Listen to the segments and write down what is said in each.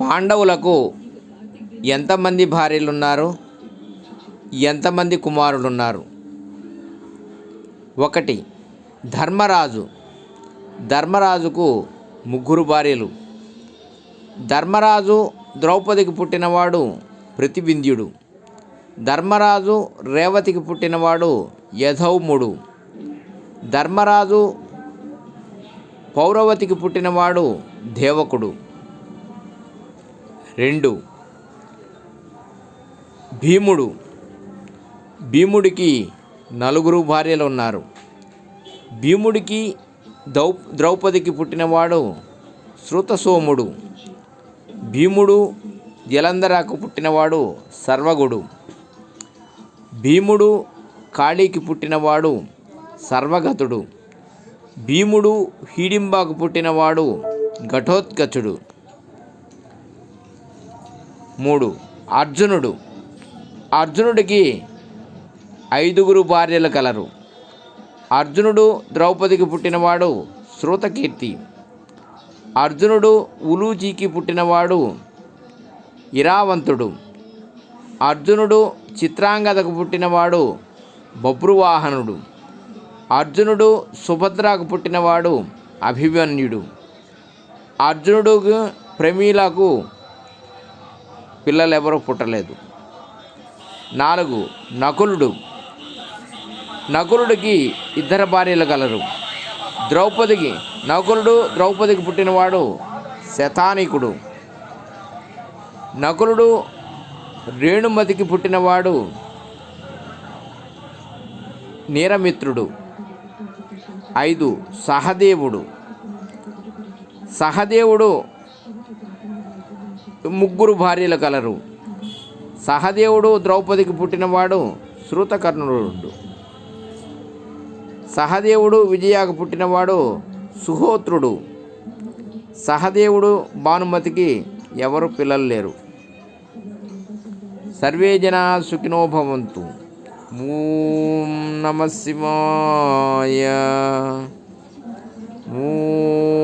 పాండవులకు ఎంతమంది భార్యలు ఉన్నారు ఎంతమంది కుమారులు ఉన్నారు ఒకటి ధర్మరాజు. ధర్మరాజుకు ముగ్గురు భార్యలు. ధర్మరాజు ద్రౌపదికి పుట్టినవాడు ప్రతిబింధ్యుడు ధర్మరాజు రేవతికి పుట్టినవాడు యధౌముడు ధర్మరాజు పౌరవతికి పుట్టినవాడు దేవకుడు. రెండు. భీముడు. భీముడికి నలుగురు భార్యలు ఉన్నారు భీముడికి దౌ ద్రౌపదికి పుట్టినవాడు శృతసోముడు భీముడు జలంధరాకు పుట్టినవాడు సర్వగుడు. భీముడు కాళీకి పుట్టినవాడు సర్వగతుడు. భీముడు హీడింబాకు పుట్టినవాడు ఘటోత్కచుడు. మూడు. అర్జునుడు. అర్జునుడికి ఐదుగురు భార్యలు కలరు. అర్జునుడు ద్రౌపదికి పుట్టినవాడు శ్రుతకీర్తి. అర్జునుడు ఉలూజీకి పుట్టినవాడు ఇరావంతుడు. అర్జునుడు చిత్రాంగదకు పుట్టినవాడు బబ్రువాహనుడు అర్జునుడు సుభద్రకు పుట్టినవాడు అభిమన్యుడు. అర్జునుడు ప్రమీలకు పిల్లలు ఎవరూ పుట్టలేదు. నాలుగు నకులుడు. నకులుడికి ఇద్దరు భార్యలు కలరు ద్రౌపదికి నకులుడు ద్రౌపదికి పుట్టినవాడు శతానికుడు. నకులుడు రేణుమతికి పుట్టినవాడు నీరమిత్రుడు. ఐదు సహదేవుడు. సహదేవుడు ముగ్గురు భార్యలు కలరు. సహదేవుడు ద్రౌపదికి పుట్టినవాడు శృతకర్ణుడు సహదేవుడు విజయాకు పుట్టినవాడు సుహోత్రుడు. సహదేవుడు భానుమతికి ఎవరు పిల్లలు లేరు. సర్వే జన సుఖినో భవంతు. ఓం నమ శివాయ. ఓం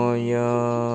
Yeah.